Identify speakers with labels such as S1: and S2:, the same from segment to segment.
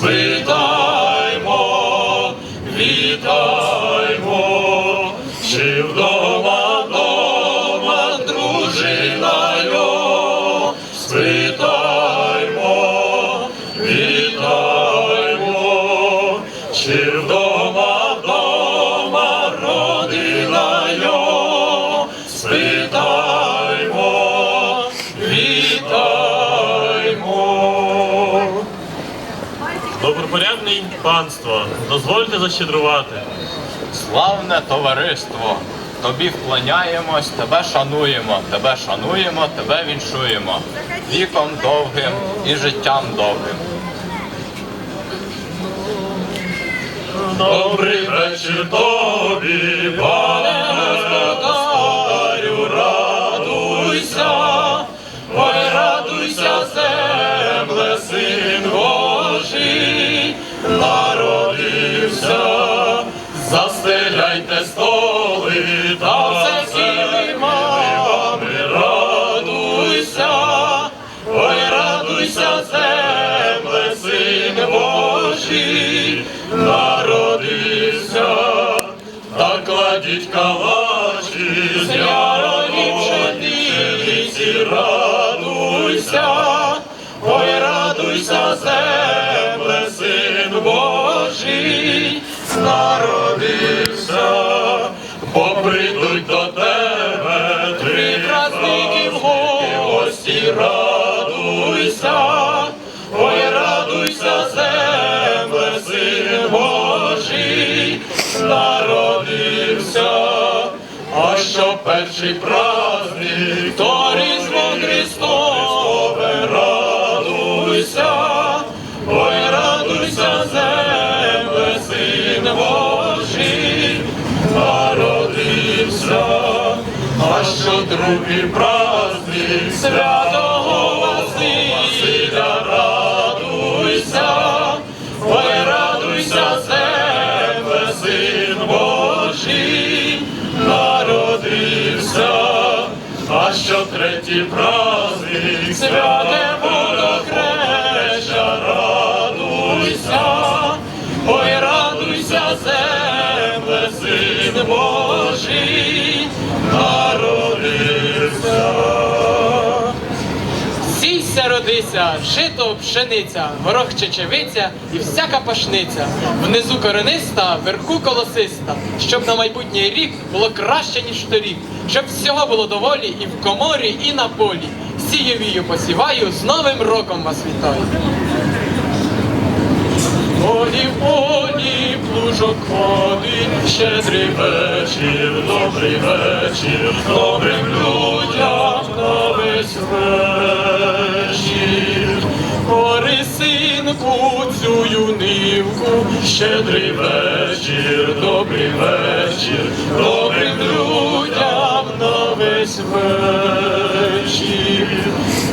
S1: дому, спитаймо, вітаймо, чи вдома, дома, дружина його, спитаймо, вітаймо, чи вдома,
S2: Добропорядний панство, дозвольте защедрувати.
S3: Славне товариство, тобі вклоняємось, тебе шануємо, тебе шануємо, тебе віншуємо. Віком довгим і життям довгим.
S1: Добрий вечір тобі, пане застеляйте столи та все килимами, радуйся, ой, радуйся, земле, син Божий, народився, та кладіть калачі з ярої пшениці, радуйся, ой, радуйся, земле, син Божий, народився, радуйся, ой, радуйся, земле, син Божий, народився, а що перший праздник, то різдво що другий праздник, святого Василя, радуйся, ой, радуйся, земле, син Божий, народився, а що третій праздник, святе водохреща,
S4: Сійся, родися, жито, пшениця, горох чечевиця і всяка пашниця. Внизу корениста, вверху колосиста, щоб на майбутній рік було краще, ніж торік, щоб всього було доволі і в коморі, і на полі. Сію вію посіваю, з Новим роком вас вітаю.
S1: Полі, полі, плужок ходить, щедрий вечір, добрий вечір, добрим людям синку, цю юнивку, щедрий вечір, добрий вечір, добрим людям на весь вечір.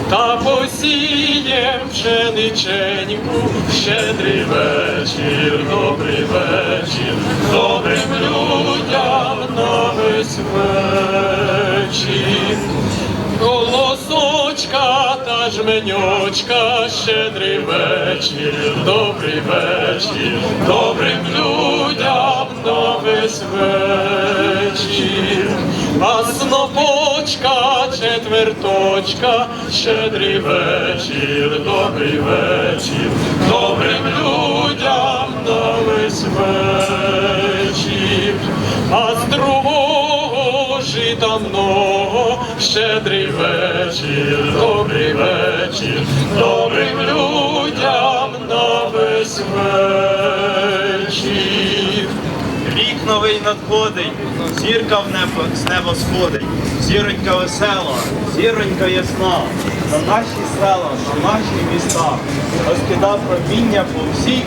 S1: Та посієм пшениченьку, щедрий вечір, добрий вечір, добрим людям на весь вечір. Голосочка та жменьочка, щедрий вечір, добрий вечір, добрим людям на весь вечір. А снопочка, четверточка, щедрий вечір, добрий вечір, добрим людям на весь вечір. Жита много, щедрий вечір, добрий вечір, добрим людям на весь вечір.
S5: Рік новий надходить, зірка в небо, з неба сходить, зіронька весела, зіронька ясна, на наші села, на наші міста, розкидав проміння по всій.